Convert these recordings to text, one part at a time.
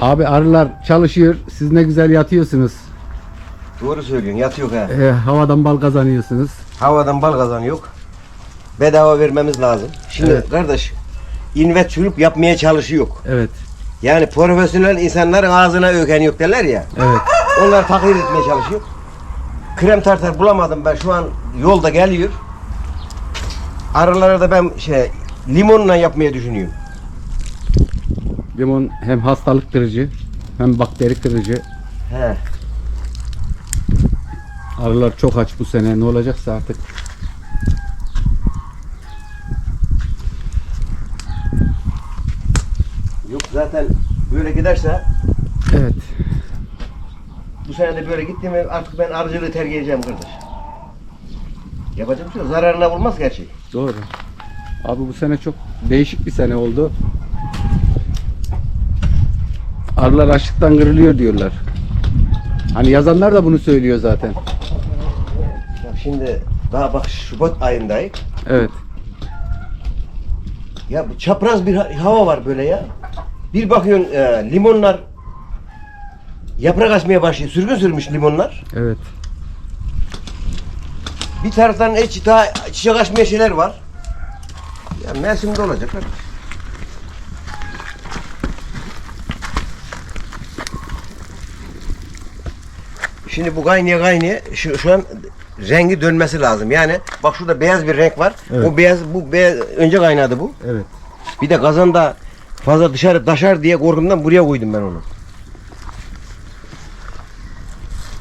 Abi arılar çalışıyor. Siz ne güzel yatıyorsunuz. Doğru söylüyorsun yatıyor ha. Ee, havadan bal kazanıyorsunuz. Havadan bal kazanıyor. Bedava vermemiz lazım. Şimdi Evet. kardeş invet sürüp yapmaya çalışıyor. Evet. Yani profesyonel insanların ağzına öken yok derler ya. Evet. Onlar taklit etmeye çalışıyor. Krem tartar bulamadım ben şu an yolda geliyor. Aralara da ben şey limonla yapmayı düşünüyorum. Limon hem hastalık kırıcı hem bakteri kırıcı. He. Arılar çok aç bu sene. Ne olacaksa artık. Yok zaten böyle giderse Evet. bu sene de böyle gitti mi artık ben arıcılığı tercih edeceğim kardeş. Yapacak bir şey yok. Zararına vurmaz gerçek. Doğru. Abi bu sene çok değişik bir sene oldu. Arılar açlıktan kırılıyor diyorlar. Hani yazanlar da bunu söylüyor zaten. Ya şimdi daha bak Şubat ayındayız. Evet. Ya bu çapraz bir ha- hava var böyle ya. Bir bakıyorsun e, limonlar yaprak açmaya başlıyor. Sürgün sürmüş limonlar. Evet. Bir taraftan hiç daha çiçek açmayan şeyler var. Ya mevsimde olacak kardeş. Şimdi bu kaynaya kaynaya şu, şu an rengi dönmesi lazım. Yani bak şurada beyaz bir renk var. Evet. O beyaz bu beyaz önce kaynadı bu. Evet. Bir de kazanda fazla dışarı taşar diye korkumdan buraya koydum ben onu.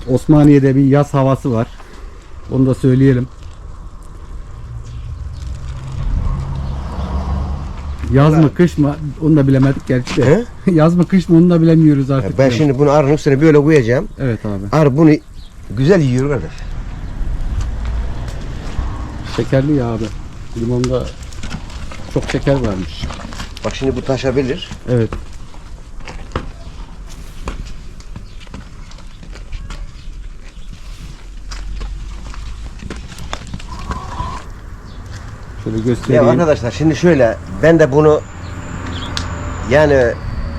Osmaniye'de bir yaz havası var. Onu da söyleyelim. Yaz mı kış mı onu da bilemedik gerçi de. Yaz mı kış mı onu da bilemiyoruz Ya artık. ben diyorum. şimdi bunu arının üstüne böyle koyacağım. Evet abi. Arı bunu güzel yiyor kardeş. Şekerli ya abi. Limonda çok şeker varmış. Bak şimdi bu taşabilir. Evet. Şöyle Ya göstereyim. arkadaşlar şimdi şöyle ben de bunu yani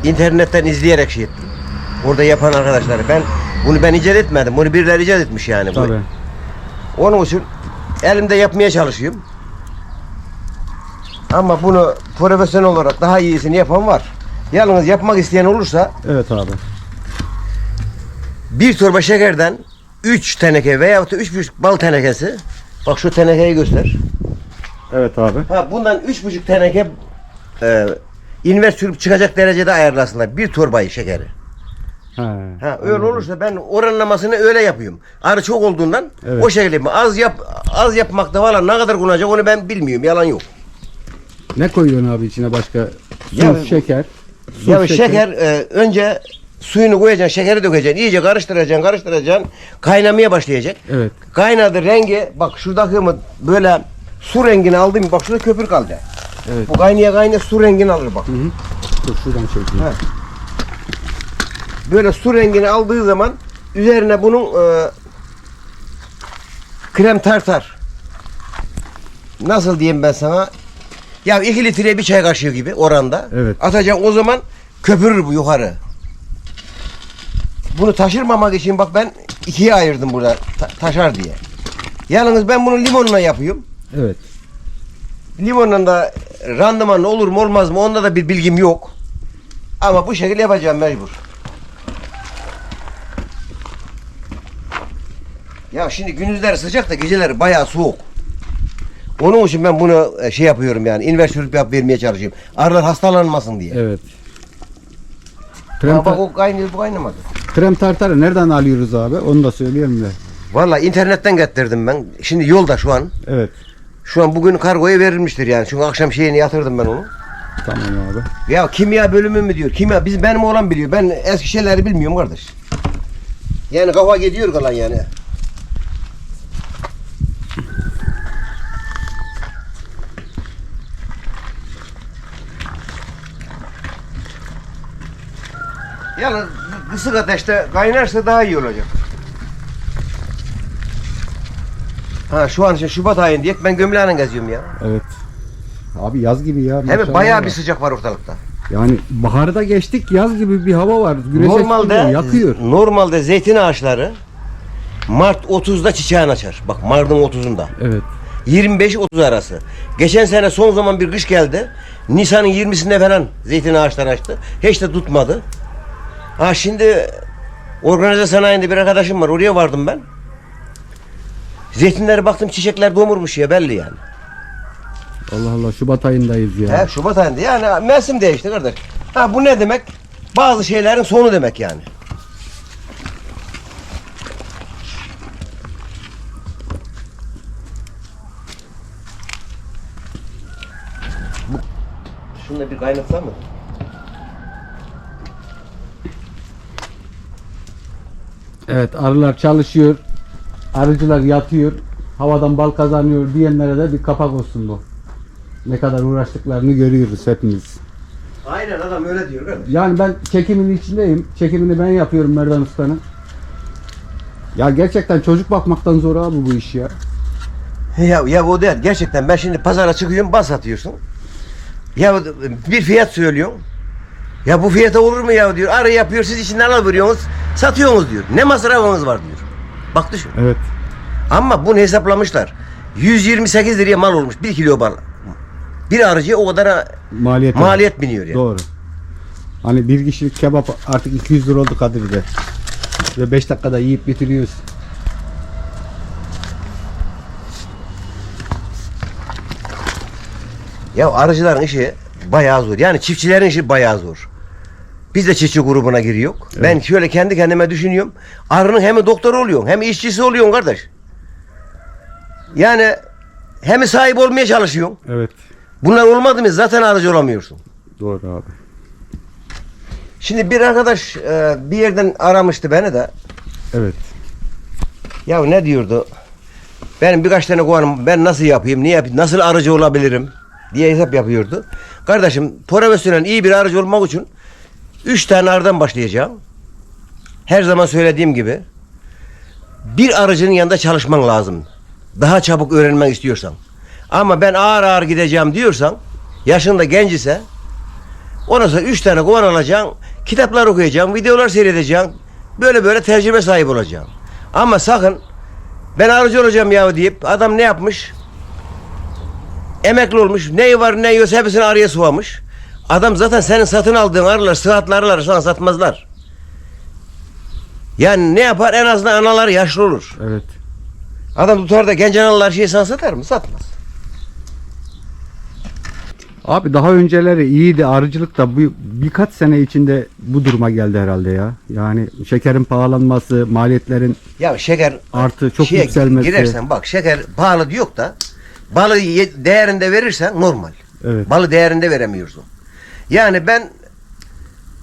internetten izleyerek şey ettim. Orada yapan arkadaşları. Ben bunu ben icat etmedim. Bunu birileri icat etmiş yani. Bu- Tabii. Onun için elimde yapmaya çalışıyorum. Ama bunu profesyonel olarak daha iyisini yapan var. Yalnız yapmak isteyen olursa Evet abi. bir torba şekerden 3 teneke veyahut da 3,5 bal tenekesi bak şu tenekeyi göster. Evet abi. Ha bundan 3,5 teneke e, invers sürüp çıkacak derecede ayarlasınlar. Bir torbayı şekeri. Ha, Ha öyle olursa ben oranlamasını öyle yapıyorum. Arı çok olduğundan Evet. o şekilde yapıyorum. Az yap az yapmakta falan ne kadar kullanacak onu ben bilmiyorum. Yalan yok. Ne koyuyorsun abi içine başka? Ya- şeker. Su, Ya şeker, e, önce suyunu koyacaksın, şekeri dökeceksin, iyice karıştıracaksın, karıştıracaksın. Kaynamaya başlayacak. Evet. Kaynadı rengi, bak şuradaki mı böyle su rengini aldı mı? Bak şurada köpür kaldı. Evet. Bu kaynaya kaynaya su rengini alır bak. Hı hı. Dur şuradan çekeyim. Ha. Böyle su rengini aldığı zaman üzerine bunun e, krem tartar. Nasıl diyeyim ben sana? Ya 2 litreye bir çay kaşığı gibi oranda. Evet. Atacaksın o zaman köpürür bu yukarı. Bunu taşırmamak için bak ben ikiye ayırdım burada ta- taşar diye. Yalnız ben bunu limonla yapıyorum. Evet. Limonla da randımanlı olur mu olmaz mı onda da bir bilgim yok. Ama bu şekilde yapacağım mecbur. Ya şimdi gündüzleri sıcak da geceleri bayağı soğuk. Onun için ben bunu e, şey yapıyorum yani inversörlük yap vermeye çalışıyorum. Arılar hastalanmasın diye. Evet. Krem, Ama bak o kaynıyor bu kaynamadı. krem tartarı nereden alıyoruz abi? Onu da söyleyelim de. Valla internetten getirdim ben. Şimdi yolda şu an. Evet. Şu an bugün kargoya verilmiştir yani. Çünkü akşam şeyini yatırdım ben onu. Tamam abi. Ya kimya bölümü mü diyor? Kimya biz benim oğlan biliyor. Ben eski şeyleri bilmiyorum kardeş. Yani kafa gidiyor kalan yani. Yani kısık ateşte kaynarsa daha iyi olacak. Ha şu an işte Şubat ayın diye ben gömleğine geziyorum ya. Evet. Abi yaz gibi ya. Hem maşallah bayağı ya. bir sıcak var ortalıkta. Yani baharda geçtik yaz gibi bir hava var. Güneş Normalde etkiliyor, yakıyor. Normalde zeytin ağaçları Mart 30'da çiçeğini açar. Bak Mart'ın 30'unda. Evet. 25-30 arası. Geçen sene son zaman bir kış geldi. Nisan'ın 20'sinde falan zeytin ağaçları açtı. Hiç de tutmadı. Ha şimdi organize sanayinde bir arkadaşım var. Oraya vardım ben. Zeytinlere baktım çiçekler domurmuş ya belli yani. Allah Allah Şubat ayındayız ya. He, Şubat ayında yani mevsim değişti kardeş. Ha bu ne demek? Bazı şeylerin sonu demek yani. Bu, şunu da bir kaynatsam mı? Evet arılar çalışıyor. Arıcılar yatıyor. Havadan bal kazanıyor diyenlere de bir kapak olsun bu. Ne kadar uğraştıklarını görüyoruz hepimiz. Aynen adam öyle diyor kardeş. Yani ben çekimin içindeyim. Çekimini ben yapıyorum Merdan Usta'nın. Ya gerçekten çocuk bakmaktan zor abi bu iş ya. Ya, ya o değil. Gerçekten ben şimdi pazara çıkıyorum bal satıyorsun. Ya bir fiyat söylüyorsun. Ya bu fiyata olur mu ya diyor. Arı yapıyor siz içinden alıyorsunuz. Satıyorsunuz diyor. Ne masrafınız var diyor. Bak düşün. Evet. Ama bunu hesaplamışlar. 128 liraya mal olmuş. Bir kilo bal. Bir arıcıya o kadar Maliyet. maliyet biniyor yani. Doğru. Hani bir kişilik kebap artık 200 lira oldu Kadir'de. Ve 5 dakikada yiyip bitiriyoruz. Ya arıcıların işi bayağı zor. Yani çiftçilerin işi bayağı zor. Biz de çiftçi grubuna giriyor. Ben şöyle kendi kendime düşünüyorum. Arının hem doktor oluyorsun hem işçisi oluyorsun kardeş. Yani hem sahip olmaya çalışıyorsun. Evet. Bunlar olmadı mı zaten arıcı olamıyorsun. Doğru abi. Şimdi bir arkadaş e, bir yerden aramıştı beni de. Evet. Ya ne diyordu? Benim birkaç tane kovanım ben nasıl yapayım, niye yapayım, nasıl arıcı olabilirim diye hesap yapıyordu. Kardeşim profesyonel iyi bir arıcı olmak için üç tane arıdan başlayacağım. Her zaman söylediğim gibi bir arıcının yanında çalışman lazım. Daha çabuk öğrenmek istiyorsan. Ama ben ağır ağır gideceğim diyorsan yaşında genç ise ondan sonra üç tane kovan alacaksın. Kitaplar okuyacaksın, videolar seyredeceksin. Böyle böyle tecrübe sahibi olacaksın. Ama sakın ben arıcı olacağım ya deyip adam ne yapmış? Emekli olmuş. Neyi var ne yiyorsa hepsini arıya suvamış. Adam zaten senin satın aldığın arılar, sıhhatli arıları sana satmazlar. Yani ne yapar? En azından analar yaşlı olur. Evet. Adam tutar da genç analar şeyi sana satar mı? Satmaz. Abi daha önceleri iyiydi arıcılık da bu birkaç sene içinde bu duruma geldi herhalde ya. Yani şekerin pahalanması, maliyetlerin Ya şeker Artı çok şeye yükselmesi. Girersen bak şeker pahalı diyor da balı ye- değerinde verirsen normal. Evet. Balı değerinde veremiyorsun. Yani ben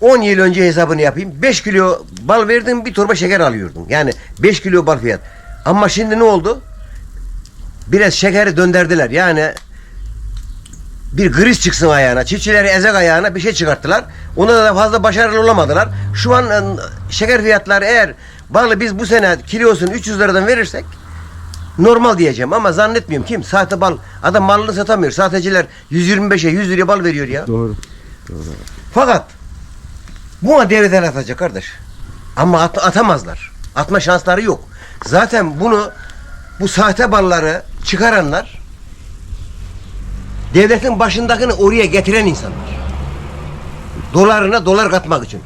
10 yıl önce hesabını yapayım. 5 kilo bal verdim bir torba şeker alıyordum. Yani 5 kilo bal fiyat. Ama şimdi ne oldu? Biraz şekeri döndürdüler. Yani bir kriz çıksın ayağına. Çiftçileri ezek ayağına bir şey çıkarttılar. Ona da fazla başarılı olamadılar. Şu an e, şeker fiyatları eğer balı biz bu sene kilosunu 300 liradan verirsek normal diyeceğim ama zannetmiyorum kim sahte bal adam malını satamıyor. Sahteciler 125'e 100 liraya bal veriyor ya. doğru. Fakat buna devlet el atacak kardeş. Ama at- atamazlar. Atma şansları yok. Zaten bunu bu sahte balları çıkaranlar devletin başındakini oraya getiren insanlar. Dolarına dolar katmak için.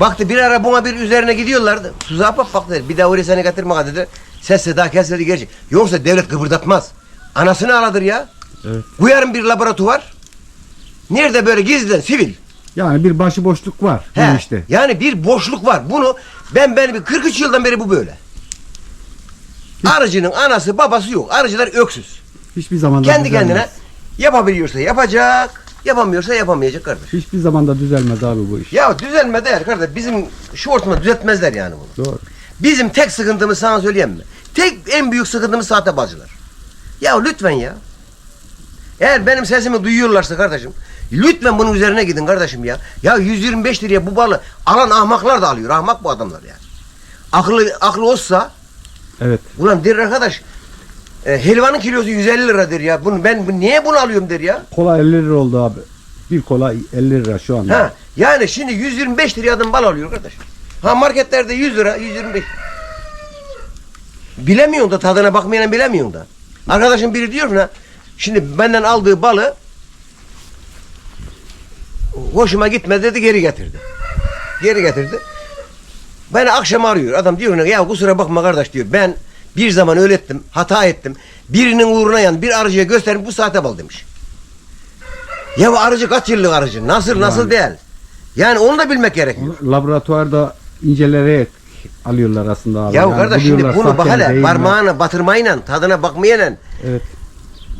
Baktı bir ara buna bir üzerine gidiyorlardı. Tuzağa bak bak dedi. Bir daha oraya seni getirme dedi. Ses seda kesildi gerçek. Yoksa devlet kıpırdatmaz. Anasını ağladır ya. Evet. Bu yarın bir laboratuvar. Nerede böyle gizliden sivil. Yani bir başıboşluk var bu He, işte. Yani bir boşluk var. Bunu ben ben bir 43 yıldan beri bu böyle. Arıcının anası babası yok. Arıcılar öksüz. Hiçbir zaman Kendi düzelmez. kendine yapabiliyorsa yapacak, yapamıyorsa yapamayacak kardeş. Hiçbir zaman da düzelmez abi bu iş. Ya düzelme der kardeş. Bizim şu ortamda düzeltmezler yani bunu. Doğru. Bizim tek sıkıntımız sana söyleyeyim mi? Tek en büyük sıkıntımız sahte balcılar. Ya lütfen ya. Eğer benim sesimi duyuyorlarsa kardeşim lütfen bunun üzerine gidin kardeşim ya. Ya 125 liraya bu balı alan ahmaklar da alıyor. Ahmak bu adamlar yani. Aklı aklı olsa Evet. ulan der arkadaş e, helvanın kilosu 150 liradır ya. Bunu ben bu, niye bunu alıyorum der ya. Kola 50 lira oldu abi. Bir kola 50 lira şu anda. Ha, yani şimdi 125 liraya adam bal alıyor kardeş. Ha marketlerde 100 lira, 125. Bilemiyorsun da tadına bakmayan bilemiyorsun da. Arkadaşım biri diyor ne? Şimdi benden aldığı balı hoşuma gitmedi dedi geri getirdi. Geri getirdi. Beni akşam arıyor. Adam diyor ya kusura bakma kardeş diyor. Ben bir zaman öyle ettim, hata ettim. Birinin uğruna yan bir arıcıya gösterip bu saate bal demiş. Ya bu arıcı kaç yıllık arıcı? Nasıl nasıl Yani. değil? Yani onu da bilmek gerekiyor. Laboratuvarda incelerek alıyorlar aslında abi. Ya Yani kardeş şimdi bunu mi? parmağına batırmayla tadına bakmayla Evet.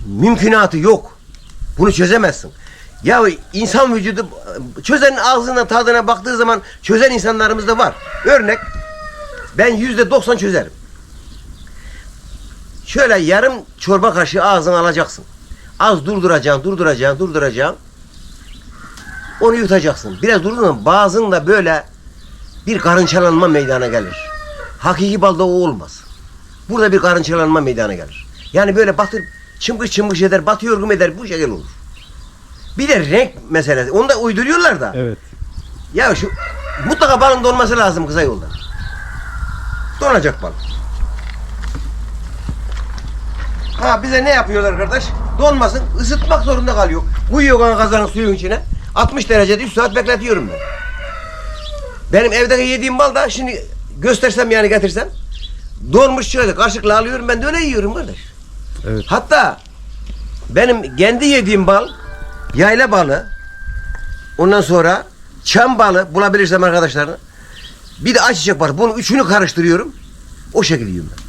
mümkünatı yok. Bunu çözemezsin. Ya insan vücudu çözen ağzına tadına baktığı zaman çözen insanlarımız da var. Örnek ben yüzde doksan çözerim. Şöyle yarım çorba kaşığı ağzına alacaksın. Az durduracaksın, durduracaksın, durduracaksın. Onu yutacaksın. Biraz durduğun zaman bazında böyle bir karıncalanma meydana gelir. Hakiki balda o olmaz. Burada bir karıncalanma meydana gelir. Yani böyle batır çımbış çımbış eder, batıyor güm eder bu şekil olur. Bir de renk meselesi. Onu da uyduruyorlar da. Evet. Ya şu mutlaka balın donması lazım kısa yolda. Donacak bal. Ha bize ne yapıyorlar kardeş? Donmasın, ısıtmak zorunda kalıyor. Koyuyor kan kazanın suyun içine. 60 derecede 3 saat bekletiyorum ben. Benim evde yediğim bal da şimdi göstersem yani getirsem donmuş şöyle kaşıkla alıyorum ben de öyle yiyorum kardeş. Evet. Hatta benim kendi yediğim bal yayla balı ondan sonra çam balı bulabilirsem arkadaşlarına bir de ayçiçek var. Bunu üçünü karıştırıyorum. O şekilde yiyorum ben.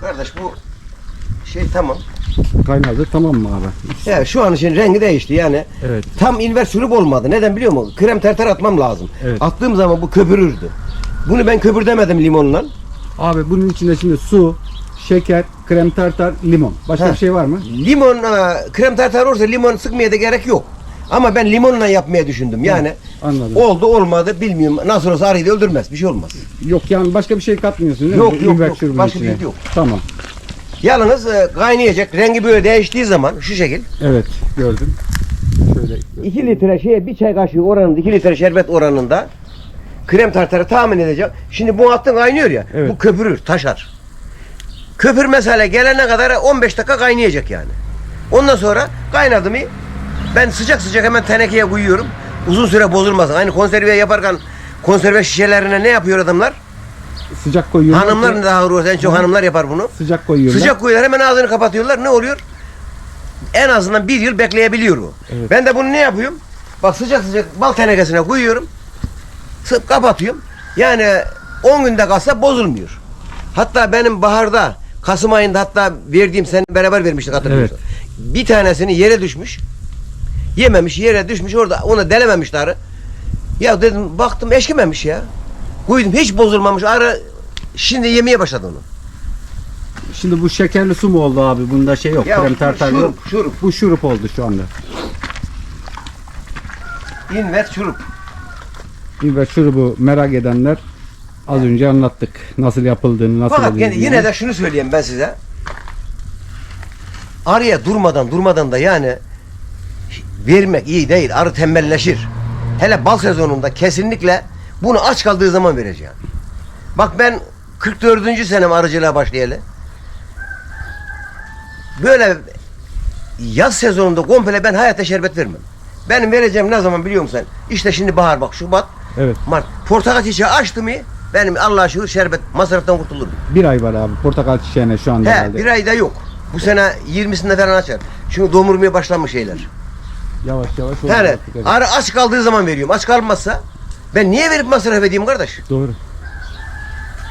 Kardeş bu şey tamam. Kaynadı tamam mı abi? Ya şu an için rengi değişti yani. Evet. Tam şurup olmadı. Neden biliyor musun? Krem tartar atmam lazım. Evet. Attığım zaman bu köpürürdü. Bunu ben köpürdemedim limonla. Abi bunun içinde şimdi su, şeker, krem tartar, limon. Başka Ha. bir şey var mı? Limon, e, krem tartar olursa limon sıkmaya da gerek yok. Ama ben limonla yapmaya düşündüm. Yani Anladım. oldu olmadı bilmiyorum. Nasıl olsa arıyı da öldürmez. Bir şey olmaz. Yok yani başka bir şey katmıyorsun değil Yok, mi? yok, yok. şurubun Başka bir içine. şey yok. Tamam. Yalnız e, kaynayacak. Rengi böyle değiştiği zaman şu şekil. Evet gördüm. Şöyle 2 litre şeye bir çay kaşığı oranında 2 litre şerbet oranında krem tartarı tahmin edeceğim. Şimdi bu attın kaynıyor ya. Evet. Bu köpürür, taşar. Köpür mesela gelene kadar 15 dakika kaynayacak yani. Ondan sonra kaynadı mı ben sıcak sıcak hemen tenekeye koyuyorum. Uzun süre bozulmasın. Aynı konserve yaparken konserve şişelerine ne yapıyor adamlar? sıcak koyuyorlar. Hanımlar daha doğrusu en çok hanımlar yapar bunu. Sıcak koyuyorlar. Sıcak koyuyorlar hemen ağzını kapatıyorlar. Ne oluyor? En azından bir yıl bekleyebiliyor bu. Evet. Ben de bunu ne yapıyorum? Bak sıcak sıcak bal tenekesine koyuyorum. Sık kapatıyorum. Yani 10 günde kalsa bozulmuyor. Hatta benim baharda Kasım ayında hatta verdiğim sen beraber vermiştik hatırlıyorsun. Bir tanesini yere düşmüş. Yememiş yere düşmüş orada onu delememişti arı. Ya dedim baktım eşkimemiş ya. Koydum hiç bozulmamış arı şimdi yemeye başladı onu. Şimdi bu şekerli su mu oldu abi? Bunda şey yok. Ya krem tartar yok. şurup, şurup. Bu şurup oldu şu anda. İnvet şurup. Ünver şurubu merak edenler az önce anlattık. Nasıl yapıldığını, nasıl Fakat yine, edildiğini. yine de şunu söyleyeyim ben size. Arıya durmadan durmadan da yani vermek iyi değil. Arı tembelleşir. Hele bal sezonunda kesinlikle bunu aç kaldığı zaman vereceğim. Bak ben 44. senem arıcılığa başlayalı. Böyle yaz sezonunda komple ben hayata şerbet vermem. Benim vereceğim ne zaman biliyor musun sen? İşte şimdi bahar bak Şubat, Evet. Mart. Portakal çiçeği açtı mı benim Allah'a şükür şerbet masraftan kurtulurum. Bir ay var abi. Portakal çiçeğine şu anda He herhalde. bir ayda yok. Bu sene 20'sinde falan açar. Çünkü domurmaya başlamış şeyler. Yavaş yavaş Yani artık, evet. arı aç kaldığı zaman veriyorum. Aç kalmazsa ben niye verip masraf edeyim kardeş? Doğru.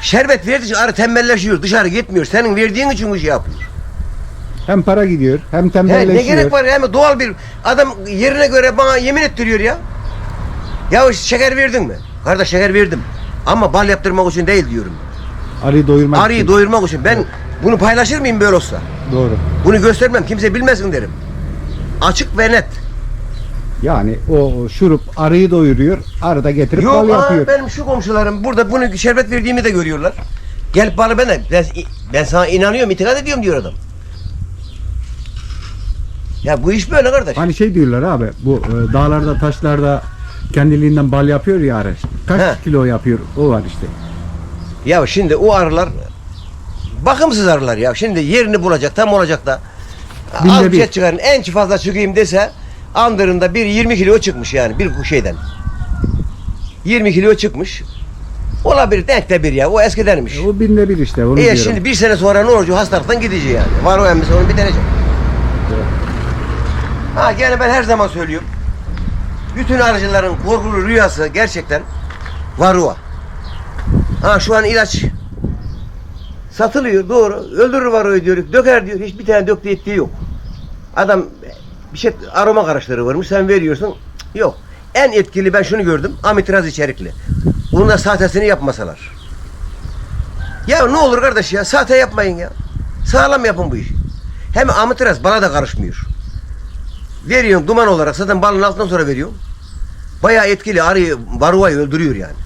Şerbet verdikçe arı tembelleşiyor. Dışarı gitmiyor. Senin verdiğin için bu şey yapıyor. Hem para gidiyor hem He, tembelleşiyor. ne gerek var ya? Hem doğal bir adam yerine göre bana yemin ettiriyor ya. Ya şeker verdin mi? Kardeş şeker verdim. Ama bal yaptırmak için değil diyorum. Arıyı doyurmak Arıyı için. doyurmak için. Ben bunu paylaşır mıyım böyle olsa? Doğru. Bunu göstermem. Kimse bilmesin derim. Açık ve net. Yani o şurup arıyı doyuruyor. Arı da getirip bal Yok aa, yapıyor. benim şu komşularım burada bunu şerbet verdiğimi de görüyorlar. Gel bana ben de ben, ben sana inanıyorum, itikat ediyorum diyor adam. Ya bu iş böyle kardeş. Hani şey diyorlar abi bu e, dağlarda taşlarda kendiliğinden bal yapıyor ya arı. Kaç He. kilo yapıyor o var işte. Ya şimdi o arılar bakımsız arılar ya. Şimdi yerini bulacak, tam olacak da. Binde Az bir bir. şey çıkarın. En fazla çıkayım dese andırında bir 20 kilo çıkmış yani bir şeyden. 20 kilo çıkmış. Olabilir denk de bir ya. O eskidenmiş. E, o binde bir işte onu İyi diyorum. şimdi bir sene sonra ne olacak? Hastalıktan gidecek yani. Var o emmisi onu bitirecek. Ha gene ben her zaman söylüyorum. Bütün arıcıların korkulu rüyası gerçekten varroa. Ha şu an ilaç satılıyor doğru. Öldürür varroayı diyor. Döker diyor. Hiçbir tane döktüğü ettiği yok. Adam bir şey aroma karıştırı varmış. Sen veriyorsun. Yok. En etkili ben şunu gördüm. Amitraz içerikli. Bunun da sahtesini yapmasalar. Ya ne olur kardeş ya sahte yapmayın ya. Sağlam yapın bu işi. Hem amitraz bana da karışmıyor. Veriyorsun duman olarak zaten balın altından sonra veriyorum. Bayağı etkili arıyı varuvayı öldürüyor yani.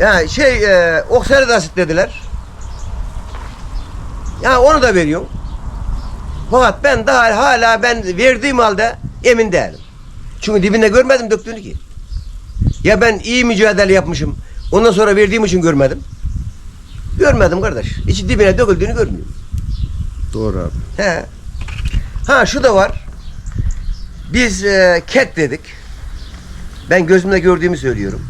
Ya şey e, oksalic asit dediler. Ya onu da veriyorum. Fakat ben daha hala ben verdiğim halde emin değilim. Çünkü dibinde görmedim döktüğünü ki. Ya ben iyi mücadele yapmışım. Ondan sonra verdiğim için görmedim. Görmedim kardeş. İçi dibine döküldüğünü görmüyorum. Doğru abi. He. Ha şu da var. Biz e, kek dedik. Ben gözümle gördüğümü söylüyorum.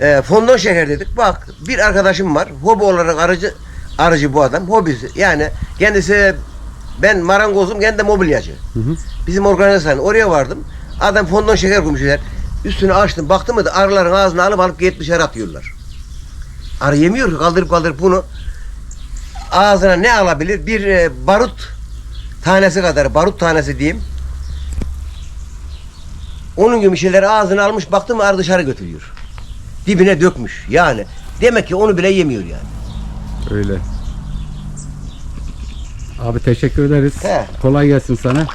E, fondon şeker dedik. Bak bir arkadaşım var. Hobi olarak arıcı arıcı bu adam. Hobisi. Yani kendisi ben marangozum, kendi de mobilyacı. Hı hı. Bizim organizasyon oraya vardım. Adam fondon şeker koymuşlar. Üstünü açtım. Baktım mı da arıların ağzına alıp alıp dışarı atıyorlar. Arı yemiyor kaldırıp kaldırıp bunu ağzına ne alabilir? Bir e, barut tanesi kadar barut tanesi diyeyim. Onun gibi şeyleri ağzına almış baktım mı arı dışarı götürüyor. Dibine dökmüş yani. Demek ki onu bile yemiyor yani. Öyle. Abi teşekkür ederiz. He. Kolay gelsin sana.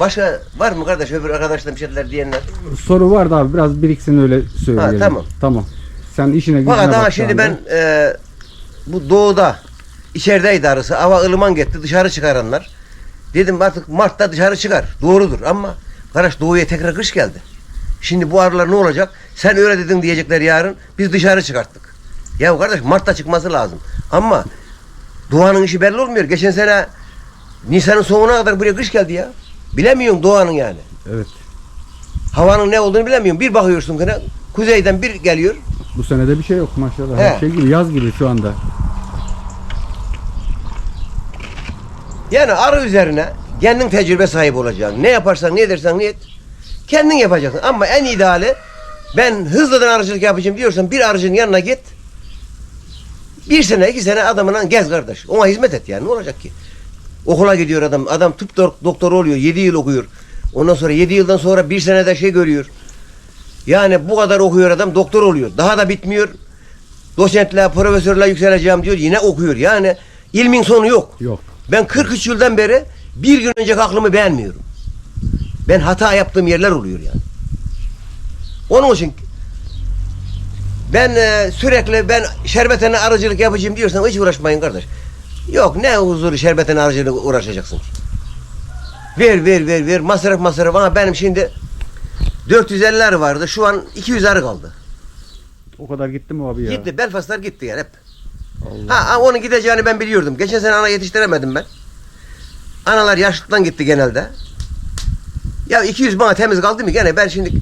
Başka var mı kardeş öbür arkadaşlar bir şeyler diyenler? Soru vardı abi biraz biriksin öyle söyleyelim. Ha, tamam. Tamam. Sen işine gücüne Fakat bak ama şu şimdi ben e, bu doğuda içerideydi arısı. Hava ılıman gitti dışarı çıkaranlar. Dedim artık Mart'ta dışarı çıkar. Doğrudur ama kardeş doğuya tekrar kış geldi. Şimdi bu arılar ne olacak? Sen öyle dedin diyecekler yarın. Biz dışarı çıkarttık. Ya kardeş Mart'ta çıkması lazım. Ama doğanın işi belli olmuyor. Geçen sene Nisan'ın sonuna kadar buraya kış geldi ya. Bilemiyorsun doğanın yani. Evet. Havanın ne olduğunu bilemiyorsun. Bir bakıyorsun gene kuzeyden bir geliyor. Bu senede bir şey yok maşallah. He. Her şey gibi yaz gibi şu anda. Yani arı üzerine kendin tecrübe sahibi olacaksın. Ne yaparsan ne edersen ne et. Kendin yapacaksın. Ama en ideali ben hızlıdan arıcılık yapacağım diyorsan bir arıcının yanına git. Bir sene iki sene adamına gez kardeş. Ona hizmet et yani ne olacak ki? Okula gidiyor adam. Adam tıp dok- doktoru oluyor. Yedi yıl okuyor. Ondan sonra yedi yıldan sonra bir senede şey görüyor. Yani bu kadar okuyor adam doktor oluyor. Daha da bitmiyor. Doçentliğe, profesörlüğe yükseleceğim diyor. Yine okuyor. Yani ilmin sonu yok. Yok. Ben 43 yıldan beri bir gün önceki aklımı beğenmiyorum. Ben hata yaptığım yerler oluyor yani. Onun için ben e, sürekli ben şerbetene arıcılık yapacağım diyorsan hiç uğraşmayın kardeş. Yok ne huzuru şerbetene arıcılık uğraşacaksın. Ver ver ver ver masraf masraf ama benim şimdi 450 arı vardı şu an 200 arı kaldı. O kadar gitti mi abi ya? Gitti Belfastlar gitti yani hep. Allah. Ha, onun gideceğini ben biliyordum. Geçen sene ana yetiştiremedim ben. Analar yaşlıktan gitti genelde. Ya 200 bana temiz kaldı mı gene ben şimdi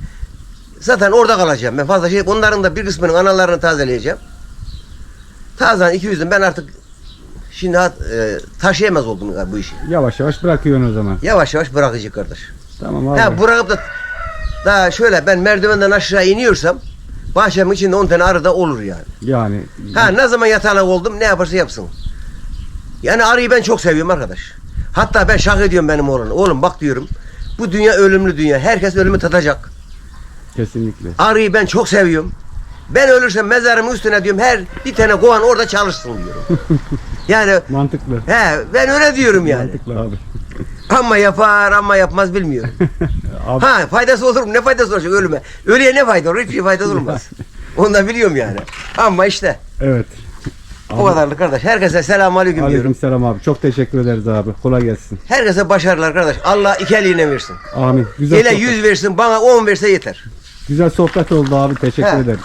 zaten orada kalacağım. Ben fazla şey onların da bir kısmının analarını tazeleyeceğim. Tazen 200'den ben artık şimdi e, taşıyamaz oldum bu işi. Yavaş yavaş bırakıyorsun o zaman. Yavaş yavaş bırakacak kardeş. Tamam abi. Ha bırakıp da daha şöyle ben merdivenden aşağı iniyorsam bahçemin içinde 10 tane arı da olur yani. Yani Ha ne zaman yatalak oldum ne yaparsa yapsın. Yani arıyı ben çok seviyorum arkadaş. Hatta ben şak ediyorum benim oğlum. Oğlum bak diyorum. Bu dünya ölümlü dünya. Herkes ölümü tadacak. kesinlikle. Arıyı ben çok seviyorum. Ben ölürsem mezarımın üstüne diyorum her bir tane kovan orada çalışsın diyorum. yani Mantıklı. he ben öyle diyorum yani. Mantıklı abi. Ama yapar ama yapmaz bilmiyorum. Abi, ha faydası olur mu? Ne faydası olacak ölüme? Ölüye ne fayda olur? Hiçbir faydası olmaz. Onu da biliyorum yani. Ama işte evet. o kadarlık kardeş. Herkese selamun aleyküm diyorum. Aleyküm selam abi. Çok teşekkür ederiz abi. Kolay gelsin. Herkese başarılar kardeş. Allah iki eliyle versin. Amin. Güzel sohbet. yüz versin bana on verse yeter. Güzel sohbet oldu abi. Teşekkür He. ederiz.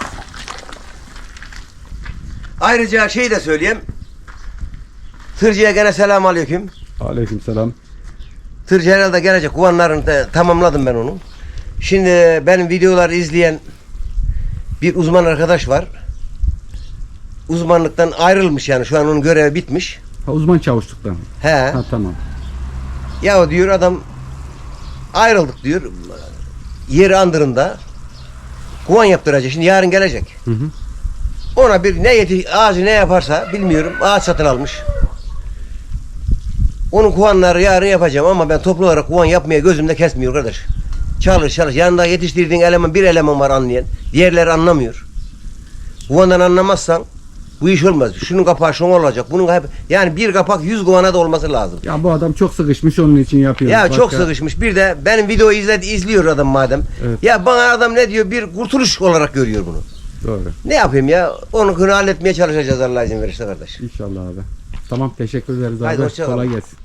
Ayrıca şey de söyleyeyim. Tırcıya gene selamun aleyküm. Aleyküm selam. Tırcı herhalde gelecek. Kuvanlarını da tamamladım ben onu. Şimdi benim videoları izleyen bir uzman arkadaş var. Uzmanlıktan ayrılmış yani. Şu an onun görevi bitmiş. Ha, uzman çavuşluktan. He. Ha tamam. Ya diyor adam ayrıldık diyor. Yeri andırında kuvan yaptıracak. Şimdi yarın gelecek. Hı hı. Ona bir ne yeti ağacı ne yaparsa bilmiyorum. Ağaç satın almış. Onun kuvanları yarın yapacağım ama ben toplu olarak kuvan yapmaya gözümde kesmiyor kardeş. Çalış çalış. Yanında yetiştirdiğin eleman bir eleman var anlayan. Diğerleri anlamıyor. Kuvandan anlamazsan bu iş olmaz. Şunun kapağı şuna olacak. Bunun kapağı... Yani bir kapak yüz kuvana da olması lazım. Ya bu adam çok sıkışmış onun için yapıyor. Ya Başka- çok sıkışmış. Bir de benim videoyu izledi, izliyor adam madem. Evet. Ya bana adam ne diyor? Bir kurtuluş olarak görüyor bunu. Doğru. Ne yapayım ya? Onu halletmeye çalışacağız Allah izin verirse kardeş. İnşallah abi. Tamam teşekkür ederiz abi. Haydi hoşça kalın. Kolay gelsin.